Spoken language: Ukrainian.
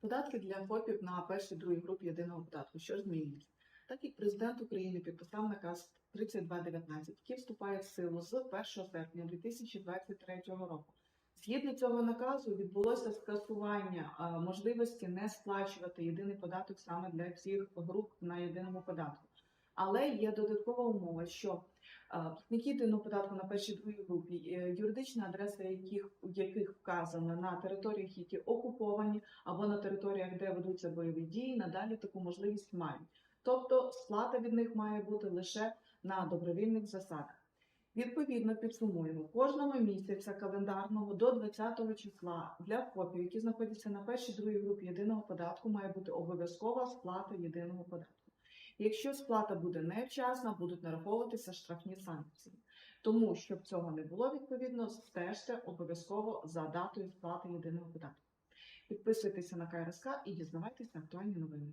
Податки для ФОПів на першій другій групі єдиного податку. Що ж змінюється? Так як президент України підписав наказ 3219, який вступає в силу з 1 серпня 2023 року. Згідно цього наказу відбулося скасування можливості не сплачувати єдиний податок саме для всіх груп на єдиному податку. Але є додаткова умова, що платники єдиного податку на першій другій групі, е, юридична адреса яких, яких вказана на територіях, які окуповані, або на територіях, де ведуться бойові дії, надалі таку можливість мають. Тобто сплата від них має бути лише на добровільних засадах. Відповідно, підсумуємо кожного місяця календарного до 20 числа для ФОПів, які знаходяться на першій другій групі єдиного податку, має бути обов'язкова сплата єдиного податку. Якщо сплата буде невчасна, будуть нараховуватися штрафні санкції. Тому, щоб цього не було, відповідно, стежте обов'язково за датою сплати єдиного податку. Підписуйтеся на КРСК і дізнавайтеся актуальні новини.